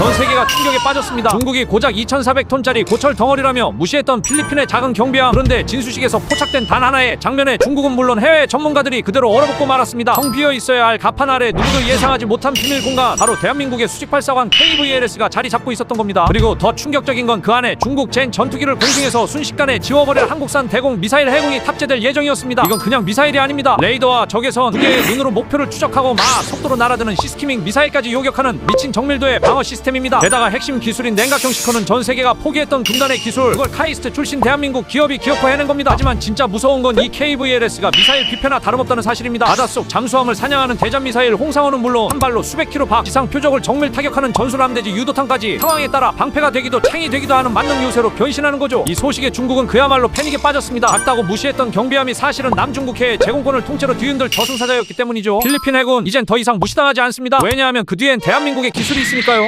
Total. 전 세계가 충격에 빠졌습니다. 중국이 고작 2,400톤짜리 고철 덩어리라며 무시했던 필리핀의 작은 경비함. 그런데 진수식에서 포착된 단 하나의 장면에 중국은 물론 해외 전문가들이 그대로 얼어붙고 말았습니다. 텅 비어 있어야 할 가판 아래 누구도 예상하지 못한 비밀 공간. 바로 대한민국의 수직 발사관 KVLS가 자리 잡고 있었던 겁니다. 그리고 더 충격적인 건 그 안에 중국 젠 전투기를 공중에서 순식간에 지워버릴 한국산 대공 미사일 해공이 탑재될 예정이었습니다. 이건 그냥 미사일이 아닙니다. 레이더와 적외선 두 개의 눈으로 목표를 추적하고 막 속도로 날아드는 시스키밍 미사일까지 요격하는 미친 정밀도의 방어 시스템입니다. 게다가 핵심 기술인 냉각형 시커는 전 세계가 포기했던 군단의 기술 그걸 카이스트 출신 대한민국 기업이 기어커해낸 겁니다. 하지만 진짜 무서운 건 이 KVLS가 미사일 비패나 다름없다는 사실입니다. 바닷속 잠수함을 사냥하는 대전 미사일 홍상호는 물론 한 발로 수백 킬로 밖 지상 표적을 정밀 타격하는 전술 함대지 유도탄까지 상황에 따라 방패가 되기도 창이 되기도 하는 만능 요새로 변신하는 거죠. 이 소식에 중국은 그야말로 패닉에 빠졌습니다. 작다고 무시했던 경비함이 사실은 남중국해의 제공권을 통째로 뒤흔들 저승사자였기 때문이죠. 필리핀 해군 이젠 더 이상 무시당하지 않습니다. 왜냐하면 그 뒤엔 대한민국의 기술이 있으니까요.